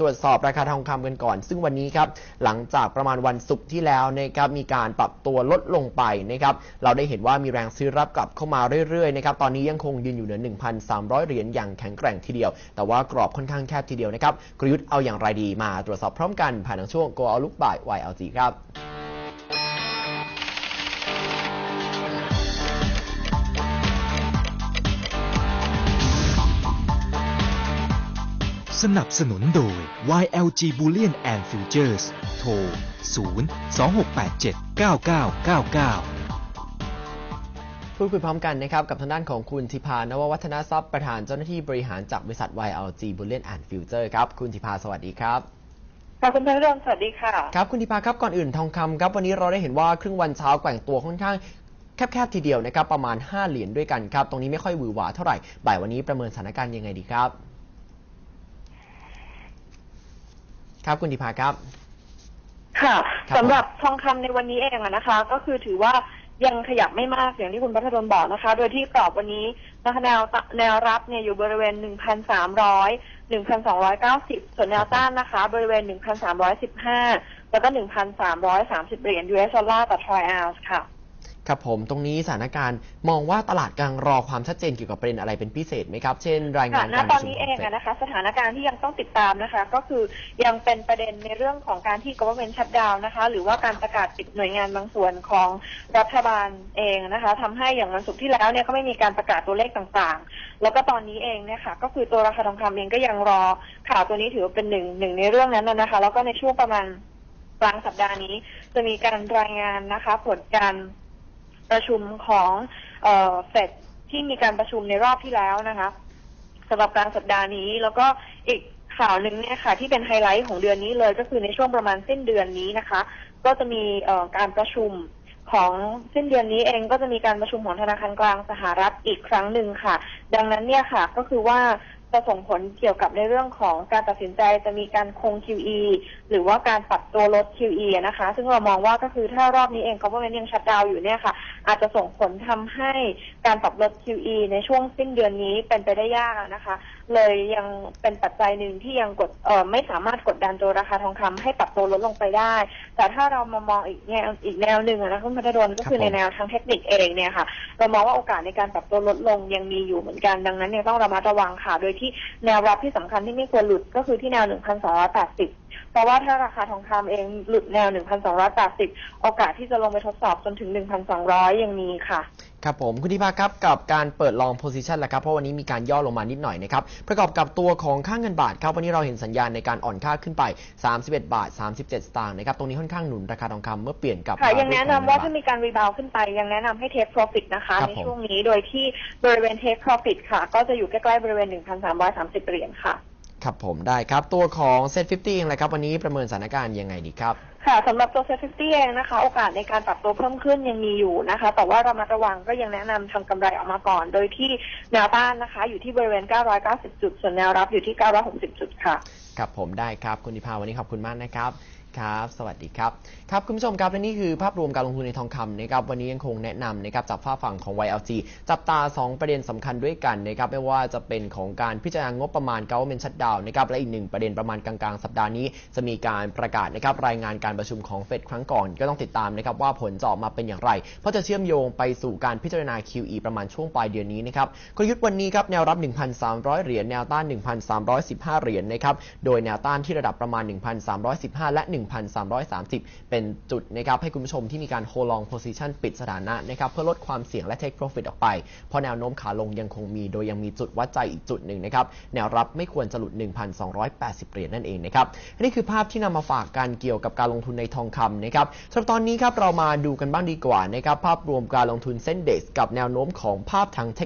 ตรวจสอบราคาทองคำกันก่อน ซึ่งวันนี้ครับหลังจากประมาณวันศุกร์ที่แล้วนะครับมีการปรับตัวลดลงไปนะครับเราได้เห็นว่ามีแรงซื้อรับกลับเข้ามาเรื่อยๆนะครับตอนนี้ยังคงยืนอยู่เหนือ 1,300 เหรียญอย่างแข็งแกร่งทีเดียว แต่ว่ากรอบค่อนข้างแคบทีเดียวนะครับกลยุทธ์เอาอย่างไรดีมาตรวจสอบพร้อมกันผ่านทางช่วง Go Out Look by YLG ครับ สนับสนุนโดย YLG Bullion and Futures โทร 0 2 6 8 7 9 9 9 9พูดคุยพร้อมกันนะครับกับทางด้านของคุณธิพานววัฒนทรัพย์ประธานเจ้าหน้าที่บริหารจากบริษัท YLG Bullion and Future ครับ คุณธิพาสวัสดีครับค่ะคุณพระรมสวัสดีค่ะครับคุณธิพาครับก่อนอื่นทองคำครับ วันนี้เราได้เห็นว่าครึ่งวันเช้าแกว่งตัวค่อนข้างแคบๆทีเดียวนะครับประมาณ 5 เหรียญด้วยกันครับ ตรงนี้ไม่ค่อยหวือหวาเท่าไหร่บ่ายวันนี้ประเมินสถานการณ์ยังไงดีครับ ครับคุณธิพาครับ ค่ะครับ สำหรับทองคำในวันนี้เองอะนะคะ ก็คือถือว่ายังขยับไม่มากอย่างที่คุณพัทรนบอกนะคะ โดยที่กรอบวันนี้นะคะแนวแนวรับเนี่ยอยู่บริเวณ 1,300 1,290 ส่วนแนวต้านนะคะ บริเวณ 1,315 แล้วก็ 1,330 เหรียญ US ดอลลาร์ต่อทรอยออนซ์ค่ะ ครับผมตรงนี้สถานการณ์มองว่าตลาดกำลังรอความชัดเจนเกี่ยวกับประเด็นอะไรเป็นพิเศษไหมครับ เช่น รายงาค่ะนณการตปอนระชุมนี้ขเอองงเฟดอะนะคะ สถานการณ์ที่ยังต้องติดตามนะคะ ก็คือยังเป็นประเด็นในเรื่องของการที่ government shutdown นะคะ หรือว่าการประกาศปิดหน่วยงานบางส่วนของรัฐบาลเองนะคะทำให้อย่างวันศุกร์ที่แล้วเนี่ยก็ไม่มีการประกาศตัวเลขต่างๆ แล้วก็ตอนนี้เองเนี่ยค่ะก็คือตัวราคาทองคำเองก็ยังรอข่าวตัวนี้ถือว่าเป็นหนึ่งหนึ่งในเรื่องนั้นนะนะคะ แล้วก็ในช่วงประมาณกลางสัปดาห์นี้ จะมีการรายงานนะคะ ผลการ ประชุมของเฟดที่มีการประชุมในรอบที่แล้วนะคะสำหรับกลางสัปดาห์นี้ แล้วก็อีกข่าวหนึ่งเนี่ยค่ะ ที่เป็นไฮไลท์ของเดือนนี้เลยก็คือในช่วงประมาณสิ้นเดือนนี้นะคะ ก็จะมีการประชุมของสิ้นเดือนนี้เองก็จะมีการประชุมของธนาคารกลางสหรัฐอีกครั้งหนึ่งค่ะ ดังนั้นเนี่ยค่ะ ก็คือว่า จะส่งผลเกี่ยวกับในเรื่องของการตัดสินใจจะมีการคง QE หรือว่าการปรับตัวลด QE นะคะ ซึ่งเรามองว่าก็คือถ้ารอบนี้เองก็ว่ายังชัดดาวอยู่เนี่ยค่ะ อาจจะส่งผลทำให้การปรับลด QE ในช่วงสิ้นเดือนนี้เป็นไปได้ยากนะคะ เลยยังเป็นปัจจัยหนึ่งที่ยังกดเอ่อไม่สามารถกดดันตัวราคาทองคำให้ปรับตัวลดลงไปได้ แต่ถ้าเรามามองอีกแนวอีกแนวหนึ่งอะนะคุณพัทรดลก็คือครับผมในแนวทางเทคนิคเองเนี่ยค่ะ เรามองว่าโอกาสในการปรับตัวลดลงยังมีอยู่เหมือนกันดังนั้นยังต้องระมัดระวังค่ะ โดยที่แนวรับที่สำคัญที่ไม่ควรหลุดก็คือที่แนว 1,280 เพราะว่าถ้าราคาทองคำเองหลุดแนว 1,280 โอกาสที่จะลงไปทดสอบจนถึง 1,200 ยังมีค่ะ ครับผม คุณธิพาครับกับการเปิดลองโพซิชันแล้วครับ เพราะวันนี้มีการย่อลงมานิดหน่อยนะครับ ประกอบกับตัวของค่าเงินบาทครับ วันนี้เราเห็นสัญญาณในการอ่อนค่าขึ้นไป 31 บาท 37 สตางค์นะครับ ตรงนี้ค่อนข้างหนุนราคาทองคำเมื่อเปลี่ยนกลับค่ะมายังแนะนำว่าถ้ามีการรีบาวขึ้นไป ยังแนะนำให้เทค profit นะคะครับในผมช่วงนี้โดยที่บริเวณเทค profit ค่ะ ก็จะอยู่ใกล้ๆบริเวณ 1,330 เหรียญค่ะ ครับผมได้ครับ ตัวของเซ็ต50เองเลยครับ วันนี้ประเมินสถานการณ์ยังไงดีครับ ค่ะสำหรับตัวเซ็ตฟิเองนะคะ โอกาสในการปรับตัวเพิ่มขึ้นยังมีอยู่นะคะ แต่ว่าระมัดระวังก็ยังแนะนำทำกำไรออกมาก่อน โดยที่แนวต้านนะคะ อยู่ที่บริเวณ 990 จุด ส่วนแนวรับอยู่ที่ 960 จุดค่ะ ครับผมได้ครับ คุณธิพาวันนี้ขอบคุณมากนะครับ ครับ สวัสดีครับ ครับคุณผู้ชมครับและนี่คือภาพรวมการลงทุนในทองคำนะครับ วันนี้ยังคงแนะนำนะครับจากฝ้าฝั่งของ YLG จับตา 2 ประเด็นสำคัญด้วยกันนะครับ ไม่ว่าจะเป็นของการพิจารณางบประมาณ government shutdown นะครับ และอีกหนึ่งประเด็นประมาณกลางๆ สัปดาห์นี้จะมีการประกาศนะครับรายงานการประชุมของเฟดครั้งก่อน ก็ต้องติดตามนะครับว่าผลจะออกมาเป็นอย่างไร เพราะจะเชื่อมโยงไปสู่การพิจารณา QE ประมาณช่วงปลายเดือนนี้นะครับกลยุทธ์วันนี้ครับแนวรับ 1,300 เหรียญ แนวต้าน 1,315 เหรียญนะครับ โดยแนวต้านที่ระดับประมาณ 1,315 และ1,330 เป็นจุดนะครับให้คุณผู้ชมที่มีการ hold long position ปิดสถานะนะครับเพื่อลดความเสี่ยงและ take profit ออกไป เพราะแนวโน้มขาลงยังคงมี โดยยังมีจุดวัดใจอีกจุดหนึ่งนะครับแนวรับไม่ควรจะหลุด 1,280 เหรียญนั่นเองนะครับนี่คือภาพที่นำมาฝากกันเกี่ยวกับการลงทุนในทองคำนะครับสำหรับตอนนี้ครับเรามาดูกันบ้างดีกว่านะครับภาพรวมการลงทุนเส้นเดสกับแนวโน้มของภาพทางเทค